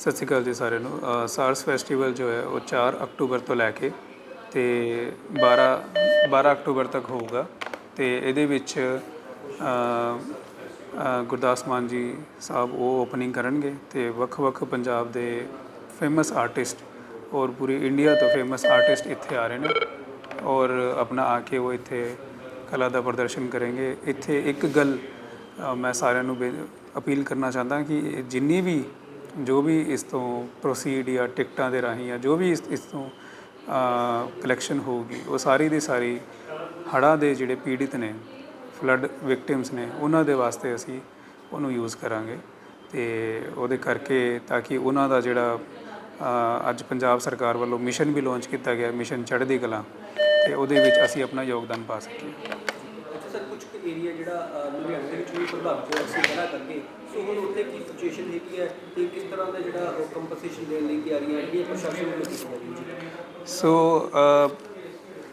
ਸਤਿ ਸ਼੍ਰੀ ਅਕਾਲ ਜੀ ਸਾਰਿਆਂ ਨੂੰ। ਸਾਰਸ ਫੈਸਟੀਵਲ ਜੋ ਹੈ ਉਹ 4 ਅਕਤੂਬਰ ਤੋਂ ਲੈ ਕੇ ਤੇ 12 12 ਅਕਤੂਬਰ ਤੱਕ ਹੋਊਗਾ। ਤੇ ਇਹਦੇ ਵਿੱਚ ਗੁਰਦਾਸ ਮਾਨ ਜੀ ਸਾਹਿਬ ਉਹ ਓਪਨਿੰਗ ਕਰਨਗੇ ਤੇ ਵੱਖ-ਵੱਖ ਪੰਜਾਬ ਦੇ ਫੇਮਸ ਆਰਟਿਸਟ ਔਰ ਪੂਰੀ ਇੰਡੀਆ ਤੋਂ ਫੇਮਸ ਆਰਟਿਸਟ ਇੱਥੇ ਆ ਰਹੇ ਨੇ ਔਰ ਆਪਣਾ ਆ ਕੇ ਉਹ ਇੱਥੇ ਕਲਾ ਦਾ ਪ੍ਰਦਰਸ਼ਨ ਕਰਨਗੇ। ਇੱਥੇ ਇੱਕ ਗੱਲ ਮੈਂ ਸਾਰਿਆਂ ਨੂੰ ਬੇ- ਅਪੀਲ ਕਰਨਾ ਚਾਹੁੰਦਾ ਕਿ ਇਹ ਜਿੰਨੀ ਵੀ ਜੋ ਵੀ ਇਸ ਤੋਂ ਪ੍ਰੋਸੀਡ ਜਾਂ ਟਿਕਟਾਂ ਦੇ ਰਾਹੀਂ ਜਾਂ ਜੋ ਵੀ ਇਸ ਇਸ ਤੋਂ ਕਲੈਕਸ਼ਨ ਹੋਊਗੀ, ਉਹ ਸਾਰੀ ਦੀ ਸਾਰੀ ਹੜ੍ਹਾਂ ਦੇ ਜਿਹੜੇ ਪੀੜਿਤ ਨੇ ਫਲੱਡ ਵਿਕਟਿਮਸ ਨੇ, ਉਹਨਾਂ ਦੇ ਵਾਸਤੇ ਅਸੀਂ ਉਹਨੂੰ ਯੂਜ਼ ਕਰਾਂਗੇ। ਤੇ ਉਹਦੇ ਕਰਕੇ ਤਾਂ ਕਿ ਉਹਨਾਂ ਦਾ ਜਿਹੜਾ ਅੱਜ ਪੰਜਾਬ ਸਰਕਾਰ ਵੱਲੋਂ ਮਿਸ਼ਨ ਵੀ ਲਾਂਚ ਕੀਤਾ ਗਿਆ ਮਿਸ਼ਨ ਚੜ੍ਹਦੀ ਕਲਾ, ਤੇ ਉਹਦੇ ਵਿੱਚ ਅਸੀਂ ਆਪਣਾ ਯੋਗਦਾਨ ਪਾ ਸਕੀਏ। ਸਰ ਕੁਝ ਏਰੀਆ ਜਿਹੜਾ ਲੁਧਿਆਣੇ ਦੇ ਵਿੱਚ ਵੀ ਪ੍ਰਭਾਵਿਤ ਹੋਇਆ ਸੀ, ਪਹਿਲਾਂ ਕਰਕੇ, ਸੋ ਹੁਣ ਉੱਥੇ ਕੀ ਸਿਚੁਏਸ਼ਨ ਹੈਗੀ ਹੈ ਤੇ ਕਿਸ ਤਰ੍ਹਾਂ ਦਾ ਜਿਹੜਾ ਕੰਪਨਸੇਸ਼ਨ ਦੇਣ ਲਈ ਤਿਆਰੀਆਂ ਹੈਗੀਆਂ ਪ੍ਰਸ਼ਾਸਨ ਵੱਲੋਂ ਕੀਤੀਆਂ ਜਾ ਰਹੀਆਂ ਸੋ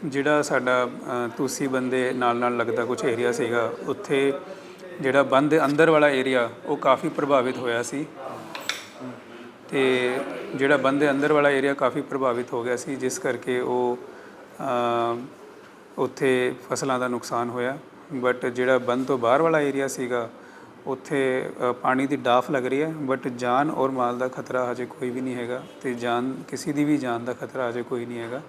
ਜਿਹੜਾ ਸਾਡਾ ਅ, ਤੁਸੀਂ ਬੰਦੇ ਨਾਲ ਨਾਲ ਲੱਗਦਾ ਕੁਝ ਏਰੀਆ ਸੀਗਾ ਉੱਥੇ ਜਿਹੜਾ ਬੰਦ ਦੇ ਅੰਦਰ ਵਾਲਾ ਏਰੀਆ ਉਹ ਕਾਫੀ ਪ੍ਰਭਾਵਿਤ ਹੋਇਆ ਸੀ। ਤੇ ਜਿਹੜਾ ਬੰਦ ਦੇ ਅੰਦਰ ਵਾਲਾ ਏਰੀਆ ਕਾਫੀ ਪ੍ਰਭਾਵਿਤ ਹੋ ਗਿਆ ਸੀ ਜਿਸ ਕਰਕੇ ਉਹ ਉੱਥੇ ਫਸਲਾਂ ਦਾ ਨੁਕਸਾਨ ਹੋਇਆ। ਬਟ ਜਿਹੜਾ ਬੰਦ ਤੋਂ ਬਾਹਰ ਵਾਲਾ ਏਰੀਆ ਸੀਗਾ ਉੱਥੇ ਪਾਣੀ ਦੀ ਡਾਫ ਲੱਗ ਰਹੀ ਹੈ ਬਟ ਜਾਨ ਔਰ ਮਾਲ ਦਾ ਖਤਰਾ ਹਜੇ ਕੋਈ ਵੀ ਨਹੀਂ ਹੈਗਾ ਤੇ ਜਾਨ, ਕਿਸੇ ਦੀ ਵੀ ਜਾਨ ਦਾ ਖਤਰਾ ਹਜੇ ਕੋਈ ਨਹੀਂ ਹੈਗਾ।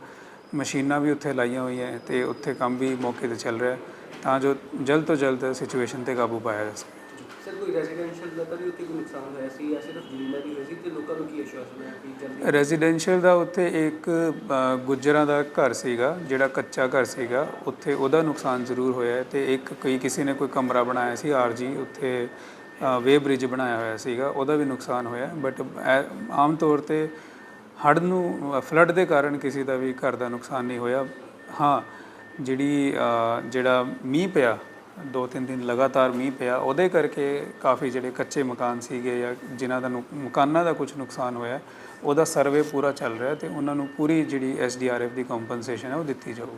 ਮਸ਼ੀਨਾਂ ਵੀ ਉੱਥੇ ਲਾਈਆਂ ਹੋਈਆਂ ਹੈ ਤੇ ਉੱਥੇ ਕੰਮ ਵੀ ਮੌਕੇ ਤੇ ਚੱਲ ਰਿਹਾ ਤਾਂ ਜੋ ਜਲਦ ਤੋਂ ਜਲਦ ਸਿਚੁਏਸ਼ਨ ਤੇ ਕਾਬੂ ਪਾਇਆ ਜਾ ਸਕੇ। ਸਰ ਕੋਈ ਰੈਜ਼ੀਡੈਂਸ਼ੀਅਲ ਦਾ ਤਾਂ ਵੀ ਉੱਥੇ ਕੋਈ ਨੁਕਸਾਨ ਹੋਇਆ ਸੀ? ਜਾਂ ਸਿਰਫ ਜ਼ਮੀਨਾਂ ਦੀ ਹੋਈ ਸੀ? ਤੇ ਲੋਕਾਂ ਨੂੰ ਕੀ ਆਸ਼ਵਾਸਨ ਹੈ ਕਿ ਜਲਦੀ ਰੈਜ਼ੀਡੈਂਸ਼ੀਅਲ ਦਾ ਉੱਥੇ ਇੱਕ ਅ, ਗੁੱਜਰਾਂ ਦਾ ਘਰ ਸੀਗਾ ਜਿਹੜਾ ਕੱਚਾ ਘਰ ਸੀਗਾ। ਉੱਥੇ ਉਹਦਾ ਨੁਕਸਾਨ ਜ਼ਰੂਰ ਹੋਇਆ ਹੈ ਤੇ ਇੱਕ ਕੋਈ ਕਿਸੇ ਨੇ ਕੋਈ ਕਮਰਾ ਬਣਾਇਆ ਸੀ ਆਰਜੀ ਉੱਥੇ ਵੇ ਬ੍ਰਿਜ ਬਣਾਇਆ ਹੋਇਆ ਸੀਗਾ। ਉਹਦਾ ਵੀ ਨੁਕਸਾਨ ਹੋਇਆ ਬਟ ਆਮ ਤੌਰ ਤੇ ਹੜ੍ਹ ਨੂੰ ਫਲੱਡ ਦੇ ਕਾਰਨ ਕਿਸੇ ਦਾ ਵੀ ਘਰ ਦਾ ਨੁਕਸਾਨ ਨਹੀਂ ਹੋਇਆ। ਹਾਂ ਜਿਹੜੀ ਅ, ਜਿਹੜਾ ਮੀਂਹ ਪਿਆ ਦੋ ਤਿੰਨ ਦਿਨ ਲਗਾਤਾਰ ਮੀਂਹ ਪਿਆ, ਉਹਦੇ ਕਰਕੇ ਕਾਫੀ ਜਿਹੜੇ ਕੱਚੇ ਮਕਾਨ ਸੀਗੇ ਜਾਂ ਜਿਨ੍ਹਾਂ ਦਾ ਨੁਕ- ਮਕਾਨਾਂ ਦਾ ਕੁਝ ਨੁਕਸਾਨ ਹੋਇਆ, ਉਹਦਾ ਸਰਵੇ ਪੂਰਾ ਚੱਲ ਰਿਹਾ ਤੇ ਉਹਨਾਂ ਨੂੰ ਪੂਰੀ ਜਿਹੜੀ ਐਸਡੀਆਰਐਫ ਦੀ ਕੰਪਨਸੇਸ਼ਨ ਹੈ ਉਹ ਦਿੱਤੀ ਜਾਊਗੀ।